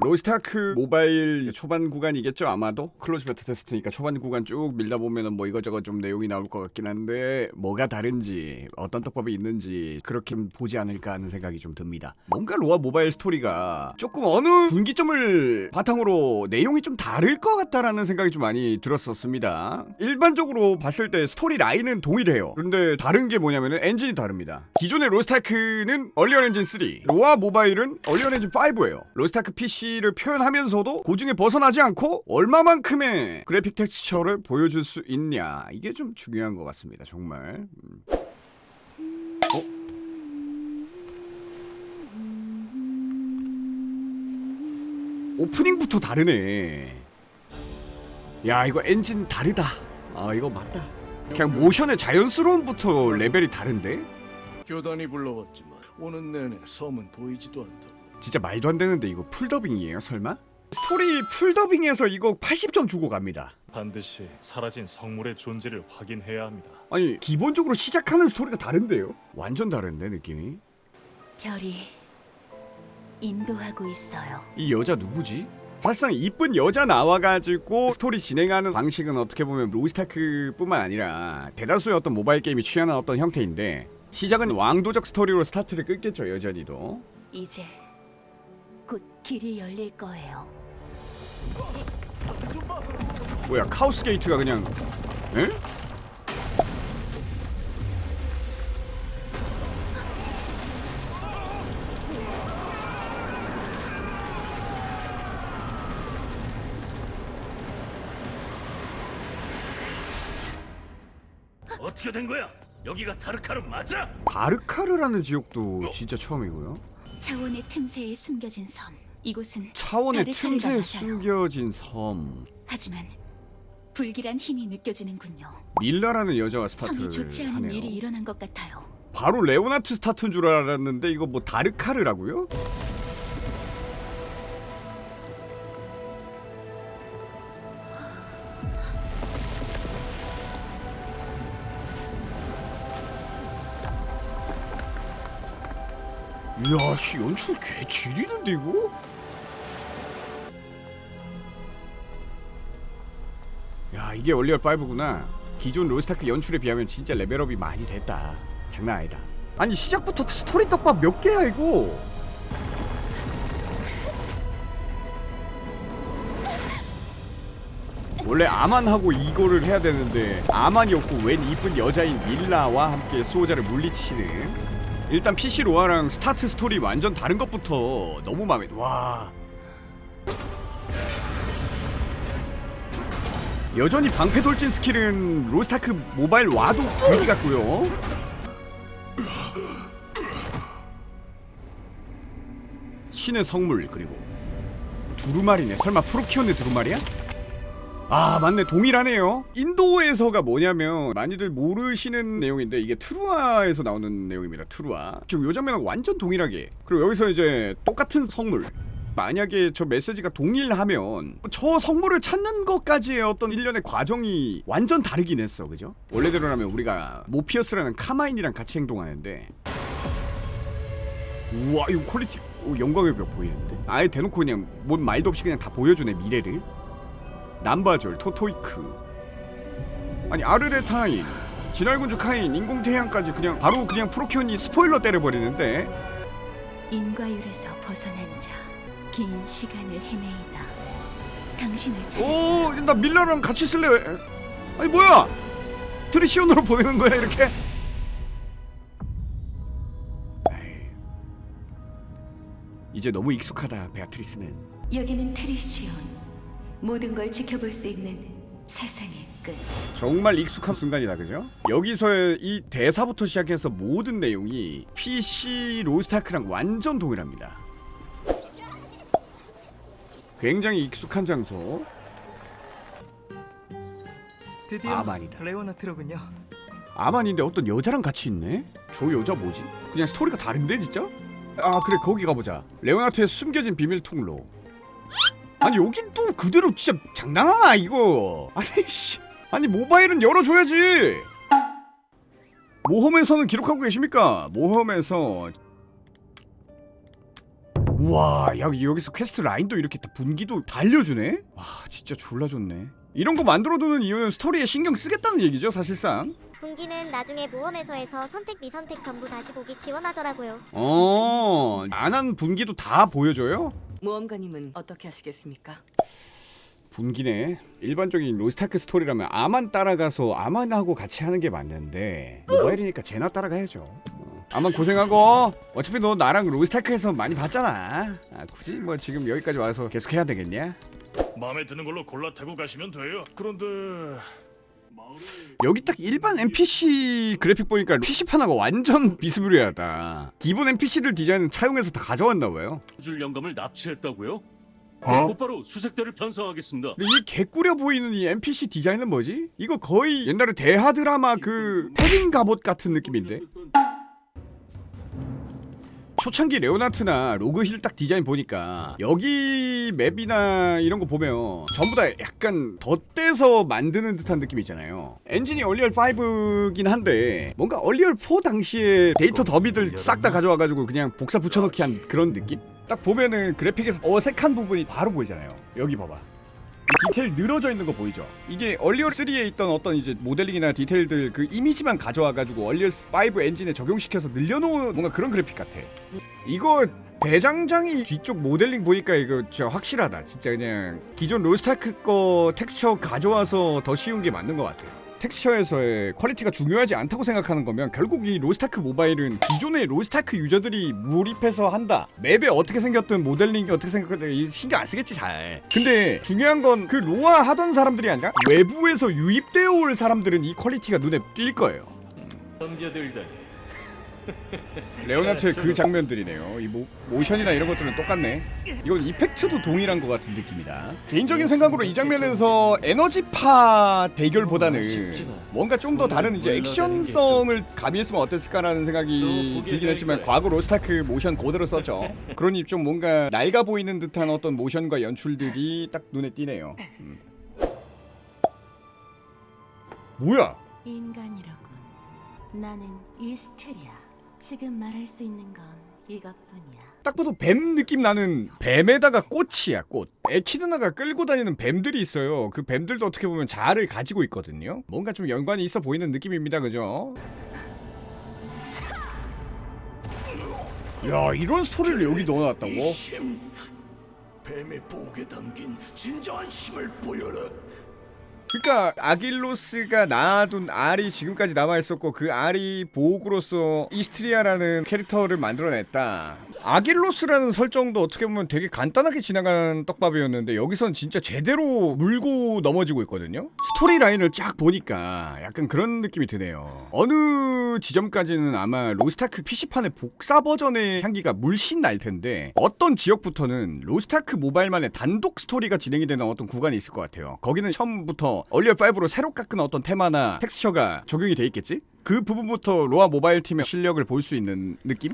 로스타크 모바일 초반 구간이겠죠? 아마도? 클로즈 베타 테스트니까 초반 구간 쭉 밀다 보면은 뭐 이것저것 좀 내용이 나올 것 같긴 한데 뭐가 다른지 어떤 떡밥이 있는지 그렇게 보지 않을까 하는 생각이 좀 듭니다. 뭔가 로아 모바일 스토리가 조금 어느 분기점을 바탕으로 내용이 좀 다를 것 같다라는 생각이 좀 많이 들었었습니다. 일반적으로 봤을 때 스토리 라인은 동일해요. 그런데 다른 게 뭐냐면은 엔진이 다릅니다. 기존의 로스타크는 얼리언 엔진 3 로아 모바일은 얼리언 엔진 5예요. 로스타크 PC 를 표현하면서도 고중에 벗어나지 않고 얼마만큼의 그래픽 텍스처를 보여줄 수 있냐 이게 좀 중요한 것 같습니다 정말 음. 어? 오프닝부터 다르네 야 이거 엔진 다르다 아 이거 맞다 그냥 모션의 자연스러움부터 레벨이 다른데 교단이 불러왔지만 오는 내내 섬은 보이지도 않다. 진짜 말도 안 되는데 이거 풀더빙이에요 설마? 스토리 풀더빙에서 이거 80점 주고 갑니다 반드시 사라진 성물의 존재를 확인해야 합니다. 아니 기본적으로 시작하는 스토리가 다른데요? 완전 다른데 느낌이 별이 인도하고 있어요. 이 여자 누구지? 사실상 이쁜 여자 나와가지고 스토리 진행하는 방식은 어떻게 보면 로스타크뿐만 아니라 대다수의 어떤 모바일 게임이 취하는 어떤 형태인데 시작은 왕도적 스토리로 스타트를 끊겠죠 여전히도 이제 곧 길이 열릴 거예요. 뭐야 카오스 게이트가 그냥 에? 어떻게 된 거야? 여기가 다르카르 맞아? 바르카르라는 지역도 진짜 처음이고요 차원의 틈새에 숨겨진 섬. 이곳은 차원의 틈새에 맞아요. 숨겨진 섬 하지만 불길한 힘이 느껴지는군요. 밀라라는 여자가 스타트를 섬이 좋지 않은 하네요 일이 일어난 것 같아요. 바로 레오나트 스타트인 줄 알았는데 이거 뭐 다르카르라고요? 이야 씨 연출 개 지리는데 이거? 야 이게 얼리얼 5구나. 기존 로스타크 연출에 비하면 진짜 레벨업이 많이 됐다. 장난 아니다. 아니 시작부터 스토리 떡밥 몇 개야 이거? 원래 아만하고 이거를 해야 되는데 아만이 없고 웬 이쁜 여자인 밀라와 함께 수호자를 물리치는 일단 PC 로아랑 스타트 스토리 완전 다른 것부터 너무 마음에 와 여전히 방패 돌진 스킬은 로스타크 모바일 와도 그지 같고요. 신의 성물 그리고 두루마리네. 설마 프로키온의 두루마리야? 아 맞네. 동일하네요. 인도에서가 뭐냐면 많이들 모르시는 내용인데 이게 트루아에서 나오는 내용입니다 트루아. 지금 요 장면하고 완전 동일하게. 그리고 여기서 이제 똑같은 성물. 만약에 저 메시지가 동일하면 저 성물을 찾는 것까지의 어떤 일련의 과정이 완전 다르긴 했어 그죠? 원래대로라면 우리가 모피어스라는 카마인이랑 같이 행동하는데. 우와 이거 퀄리티 어, 영광의 벽 보이는데? 아예 대놓고 그냥 뭔 말도 없이 그냥 다 보여주네 미래를 남바졸, 토토이크 아니 아르레타인, 진알군주 카인, 인공태양까지 그냥 바로 그냥 프로키온이 스포일러 때려버리는데 인과율에서 벗어난 자. 긴 시간을 헤매이다. 당신을 찾았어. 오 나 밀라랑 같이 쓸래 아니 뭐야 트리시온으로 보내는 거야 이렇게 에이. 이제 너무 익숙하다 베아트리스는 여기는 트리시온. 모든 걸 지켜볼 수 있는 세상의 끝. 정말 익숙한 순간이다 그죠? 여기서의 이 대사부터 시작해서 모든 내용이 PC 로스타크랑 완전 동일합니다 굉장히 익숙한 장소 드디어 아만이다. 레오나트로군요. 아만인데 어떤 여자랑 같이 있네? 저 여자 뭐지? 그냥 스토리가 다른데 진짜? 아 그래 거기 가보자 레오나트의 숨겨진 비밀 통로 아니 여긴 또 그대로 진짜 장난하나 이거 아니 씨 아니 모바일은 열어줘야지 모험에서는 기록하고 계십니까? 모험에서 우와 야 여기서 퀘스트 라인도 이렇게 다 분기도 달려주네? 와 진짜 졸라 좋네 이런 거 만들어두는 이유는 스토리에 신경 쓰겠다는 얘기죠 사실상 분기는 나중에 모험에서에서 선택 미선택 전부 다시 보기 지원하더라고요. 어, 안 한 분기도 다 보여줘요? 모험가님은 어떻게 하시겠습니까? 분기네. 일반적인 로스타크 스토리라면 아만 따라가서 아만하고 같이 하는 게 맞는데 모바일이니까 제나 따라가야죠. 어. 아만 고생하고 어차피 너 나랑 로스타크에서 많이 봤잖아. 아, 굳이 뭐 지금 여기까지 와서 계속 해야 되겠냐? 마음에 드는 걸로 골라 타고 가시면 돼요. 그런데 여기 딱 일반 NPC 그래픽 보니까 PC판 하고 완전 비스무리하다. 기본 NPC들 디자인은 차용해서 다 가져왔나 봐요. 줄 영감을 납치했다고요? 어? 곧바로 수색대를 편성하겠습니다. 근데 이 개꾸려 보이는 이 NPC 디자인은 뭐지? 이거 거의 옛날에 대하 드라마 그 패딩 갑옷 같은 느낌인데? 초창기 레오나트나 로그 힐 딱 디자인 보니까 여기 맵이나 이런 거 보면 전부 다 약간 덧대서 만드는 듯한 느낌 있잖아요. 엔진이 얼리얼 5긴 한데 뭔가 얼리얼 4 당시에 데이터 더미들 싹 다 가져와가지고 그냥 복사 붙여넣기 한 그런 느낌? 딱 보면은 그래픽에서 어색한 부분이 바로 보이잖아요. 여기 봐봐. 이 디테일 늘어져 있는 거 보이죠? 이게 얼리얼 3에 있던 어떤 이제 모델링이나 디테일들 그 이미지만 가져와가지고 얼리얼 5 엔진에 적용시켜서 늘려놓은 뭔가 그런 그래픽 같아. 이거 대장장이 뒤쪽 모델링 보니까 이거 진짜 확실하다. 진짜 그냥 기존 로스타크 거 텍스처 가져와서 더 쉬운 게 맞는 것 같아. 텍스처에서의 퀄리티가 중요하지 않다고 생각하는 거면 결국 이 로스타크 모바일은 기존의 로스타크 유저들이 몰입해서 한다. 맵에 어떻게 생겼든 모델링이 어떻게 생겼든 이 신경 안 쓰겠지 잘. 근데 중요한 건 그 로아 하던 사람들이 아니라 외부에서 유입되어 올 사람들은 이 퀄리티가 눈에 띌 거예요. 넘겨들다니. 레오나트의 그 장면들이네요. 이 모, 모션이나 이런 것들은 똑같네. 이건 이펙트도 동일한 것 같은 느낌이다. 개인적인 생각으로 이 장면에서 에너지파 대결보다는 뭔가 좀 더 다른 이제 액션성을 가미했으면 어땠을까라는 생각이 들긴 했지만 과거 로스타크 모션 그대로 썼죠. 그러니 좀 뭔가 낡아 보이는 듯한 어떤 모션과 연출들이 딱 눈에 띄네요. 음. 뭐야? 인간이라군. 나는 이스트리아. 지금 말할 수 있는 건 이것뿐이야. 딱 봐도 뱀 느낌 나는 뱀에다가 꽃이야 꽃 에키드나가 끌고 다니는 뱀들이 있어요 그 뱀들도 어떻게 보면 자아를 가지고 있거든요 뭔가 좀 연관이 있어 보이는 느낌입니다 그죠 야 이런 스토리를 여기 넣어놨다고? 힘, 뱀의 복에 담긴 진정한 힘을 보여라. 그러니까 아길로스가 낳아둔 알이 지금까지 남아있었고 그 알이 보호구로서 이스트리아라는 캐릭터를 만들어냈다. 아길로스라는 설정도 어떻게 보면 되게 간단하게 지나간 떡밥이었는데 여기선 진짜 제대로 물고 넘어지고 있거든요. 스토리 라인을 쫙 보니까 약간 그런 느낌이 드네요. 어느 지점까지는 아마 로스타크 PC판의 복사 버전의 향기가 물씬 날 텐데 어떤 지역부터는 로스타크 모바일만의 단독 스토리가 진행이 되는 어떤 구간이 있을 것 같아요. 거기는 처음부터 얼리얼 5로 새로 깎은 어떤 테마나 텍스처가 적용이 돼 있겠지? 그 부분부터 로아 모바일 팀의 실력을 볼 수 있는 느낌?